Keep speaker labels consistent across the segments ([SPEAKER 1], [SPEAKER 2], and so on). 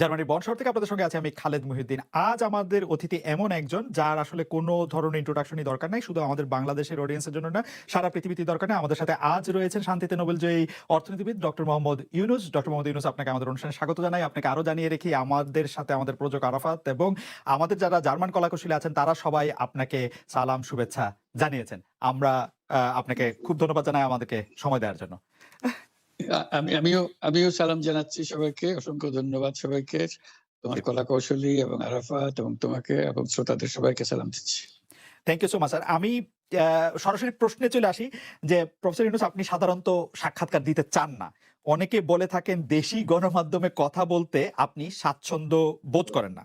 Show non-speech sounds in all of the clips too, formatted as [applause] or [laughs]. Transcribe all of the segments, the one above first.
[SPEAKER 1] জার্মানির বন শহর থেকে আপনাদের সঙ্গে আছে আমি খালেদ মহিউদ্দিন। আজ আমাদের অতিথি এমন একজন যার আসলে কোনো ধরনের ইন্ট্রোডাকশনই দরকার নাই, শুধু আমাদের বাংলাদেশের অডিয়েন্সের জন্য না, সারা পৃথিবীতে দরকার নেই। আমাদের সাথে আজ রয়েছেন শান্তিতে নোবেল জয়ী অর্থনীতিবিদ ডক্টর মোহাম্মদ ইউনুস। ডক্টর মোহাম্মদ ইউনুস, আপনাকে আমাদের অনুষ্ঠানে স্বাগত জানাই। আপনাকে আরও জানিয়ে রেখি, আমাদের সাথে আমাদের প্রযোজক আরাফাত এবং আমাদের যারা জার্মান কলাকুশলী আছেন, তারা সবাই আপনাকে সালাম, শুভেচ্ছা জানিয়েছেন। আমরা আপনাকে খুব ধন্যবাদ জানাই আমাদেরকে সময় দেওয়ার জন্য।
[SPEAKER 2] আমি আমিও আমিও সালাম জানাচ্ছি সবাইকে অসংখ্য ধন্যবাদ সবাইকে। তোমার কলা কৌশলী এবং আরাফাত এবং তোমাকে এবং শ্রোতাদের সবাইকে সালাম দিচ্ছি।
[SPEAKER 1] Thank you so much sir আমি সরাসরি প্রশ্নে চলে আসি যে প্রফেসর ইউনুস আপনি সাধারণত সাক্ষাৎকার দিতে চান না। অনেকে বলে থাকেন দেশি গণমাধ্যমে কথা বলতে আপনি স্বাচ্ছন্দ্য বোধ করেন না।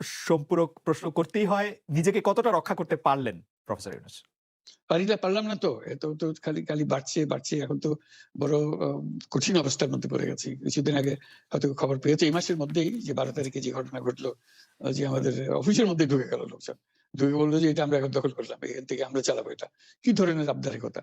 [SPEAKER 1] সম্পূরক প্রশ্ন করতেই হয়, নিজেকে কতটা রক্ষা করতে পারলেন, প্রফেসর ইউনুস?
[SPEAKER 2] পারি না পারলাম না তো, এত তো খালি খালি বাড়ছে বাড়ছে, এখন তো বড় কঠিন অবস্থার মধ্যে পড়ে গেছি। কিছুদিন আগে হয়তো খবর পেয়েছে এই মাসের মধ্যেই যে বারো তারিখে যে ঘটনা ঘটলো যে আমাদের অফিসের মধ্যে ঢুকে গেল লোকজন। ঢুকে বলল যে এটা আমরা এখন দখল করলাম, এখান থেকে আমরা চালাবো এটা। কি ধরনের আবদারের কথা?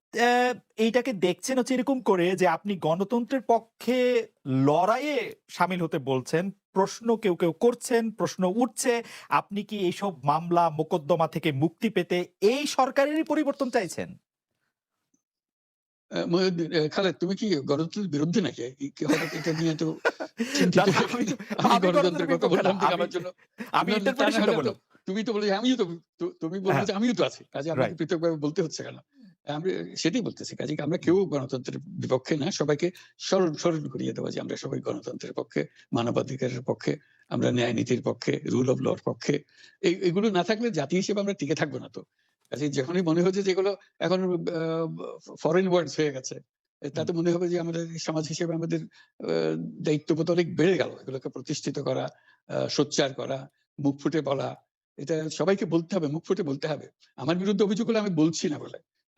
[SPEAKER 1] আহ, এইটাকে দেখছেন হচ্ছে এরকম করে যে আপনি গণতন্ত্রের পক্ষে লড়াইয়ে সামিল হতে বলছেন প্রশ্ন কেউ কেউ করছেন প্রশ্ন উঠছে আপনি কি এইসব মামলা মোকদ্দমা থেকে মুক্তি পেতে এই সরকারেরই পরিবর্তন চাইছেন?
[SPEAKER 2] খালেদ তুমি কি গণতন্ত্রের বিরুদ্ধে নাকি? হঠাৎ এটা নিয়ে [laughs] তো
[SPEAKER 1] আমি
[SPEAKER 2] গণতন্ত্রের কথা বললাম আমার জন্য।
[SPEAKER 1] আমি
[SPEAKER 2] তুমি তো বলে আমিও তো তুমি বললে
[SPEAKER 1] হ্যাঁ।
[SPEAKER 2] আমিও তো আছি। কাজে আমাকে. পৃথকভাবে বলতে হচ্ছে কেন? আমরা সেটাই বলতেছি কাজে আমরা কেউ গণতন্ত্রের বিপক্ষে না সবাইকে স্মরণ স্মরণ করিয়ে দেওয়া যে আমরা সবাই গণতন্ত্রের পক্ষে মানবাধিকারের পক্ষে আমরা ন্যায় নীতির পক্ষে রুল অফ লর পক্ষে এই এগুলো না থাকলে জাতি হিসেবে আমরা টিকে থাকব না তো। কাজে যখনই মনে হচ্ছে যে এগুলো এখন ফরেন ওয়ার্ডস হয়ে গেছে তাতে মনে হবে যে আমাদের সমাজ হিসেবে আমাদের আহ, দায়িত্ববোধ অনেক বেড়ে গেল। এগুলোকে প্রতিষ্ঠিত করা আহ, সোচ্চার করা মুখ ফুটে বলা এটা সবাইকে বলতে হবে মুখ ফুটে বলতে হবে। আমার বিরুদ্ধে অভিযোগ হলে আমি বলছি না বলে।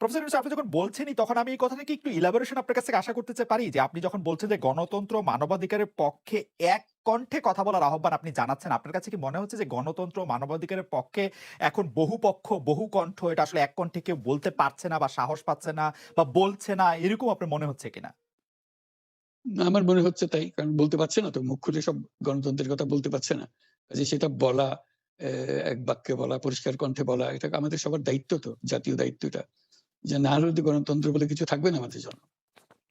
[SPEAKER 1] প্রফেসর ইউনুস, আপনি যখন বলছেনই তখন আমি এই কথাটা কি একটু ইলাবোরেশন আপনার কাছ থেকে আশা করতে পারি যে আপনি যখন বলছেন যে গণতন্ত্র মানবাধিকারের পক্ষে এক কণ্ঠে কথা বলার আহ্বান আপনি জানাচ্ছেন আপনার কাছে কি মনে হচ্ছে যে গণতন্ত্র মানবাধিকারের পক্ষে এখন বহু পক্ষ বহু কণ্ঠ এটা আসলে এক কণ্ঠে কেউ বলতে পারছে না বা সাহস পাচ্ছে না বা বলছে না এরকম আপনার মনে হচ্ছে কিনা?
[SPEAKER 2] আমার মনে হচ্ছে তাই কারণ বলতে পারছে না তো মুখ খুলে সব গণতন্ত্রের কথা বলতে পারছে না। কাজে সেটা বলা এক বাক্যে বলা পরিষ্কার কণ্ঠে বলা এটা আমাদের সবার দায়িত্ব তো জাতীয় দায়িত্বটা যে না হলে গণতন্ত্র বলে কিছু থাকবে না আমাদের জন্য।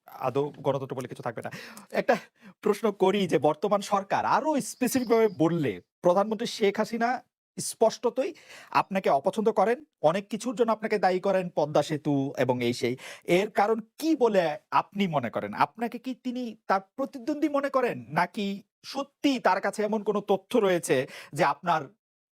[SPEAKER 1] আদৌ গণতন্ত্র বলে কিছু থাকবে না। একটা প্রশ্ন করি যে, বর্তমান সরকার আরও স্পেসিফিক ভাবে বললে, প্রধানমন্ত্রী শেখ হাসিনা স্পষ্টতই আপনাকে অপছন্দ করেন, অনেক কিছুর জন্য আপনাকে দায়ী করেন, পদ্মা সেতু এবং এই সেই। এর কারণ কি বলে আপনি মনে করেন? আপনাকে কি তিনি তার প্রতিদ্বন্দ্বী মনে করেন? নাকি সত্যি তার কাছে এমন কোনো তথ্য রয়েছে যে, আপনার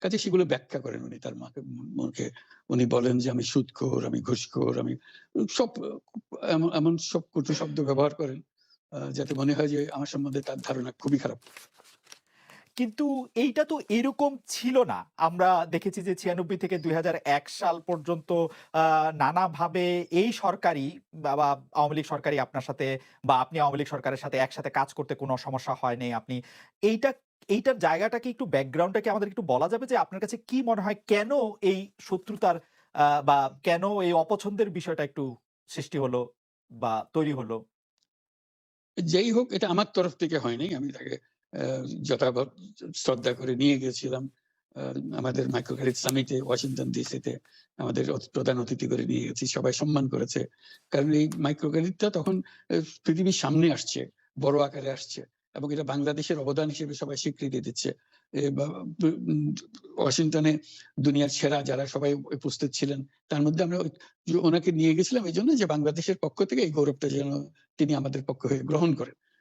[SPEAKER 2] কাজে সেগুলো ব্যাখ্যা করেন উনি, তার মাকে, মনকে। উনি বলেন যে, আমি সুদখোর আমি ঘুষখোর, আমি সব, এমন এমন সব কটু শব্দ ব্যবহার করেন যাতে মনে হয় যে, আমার সম্বন্ধে তার ধারণা খুবই খারাপ।
[SPEAKER 1] কিন্তু এইটা তো এরকম ছিল না। আমরা দেখেছি যে ছিয়ানব্বই থেকে দু হাজার এক সাল পর্যন্ত নানাভাবে এই সরকারি বা আওয়ামী লীগ সরকারি আপনার সাথে বা, আপনি আওয়ামী লীগ সরকারের সাথে একসাথে কাজ করতে কোনো সমস্যা হয়নি আপনি এইটা, এইটার জায়গাটাকে একটু ব্যাকগ্রাউন্ডটাকে আমাদের একটু বলা যাবে যে আপনার কাছে কি মনে হয় কেন এই শত্রুতার বা, কেন এই অপছন্দের বিষয়টা একটু সৃষ্টি হলো বা, তৈরি হলো?
[SPEAKER 2] যেই হোক, এটা আমার তরফ থেকে হয়নি, আমি তাকে যথাযথ শ্রদ্ধা করে নিয়ে গেছিলাম। আমাদের মাইক্রো ক্রেডিট সামিটে ওয়াশিংটন ডিসিতে আমাদের প্রধান অতিথি করে নিয়ে গেছি, সবাই সম্মান করেছে। কারণ এই মাইক্রো ক্রেডিটটা তখন পৃথিবীর সামনে আসছে, বড় আকারে আসছে এবং এটা বাংলাদেশের অবদান হিসেবে সবাই স্বীকৃতি দিচ্ছে। ওয়াশিংটনে দুনিয়ার সেরা যারা সবাই উপস্থিত ছিলেন, তার মধ্যে আমরা ওনাকে নিয়ে গেছিলাম এই জন্য যে বাংলাদেশের পক্ষ থেকে এই গৌরবটা যেন তিনি আমাদের পক্ষ হয়ে গ্রহণ করেন।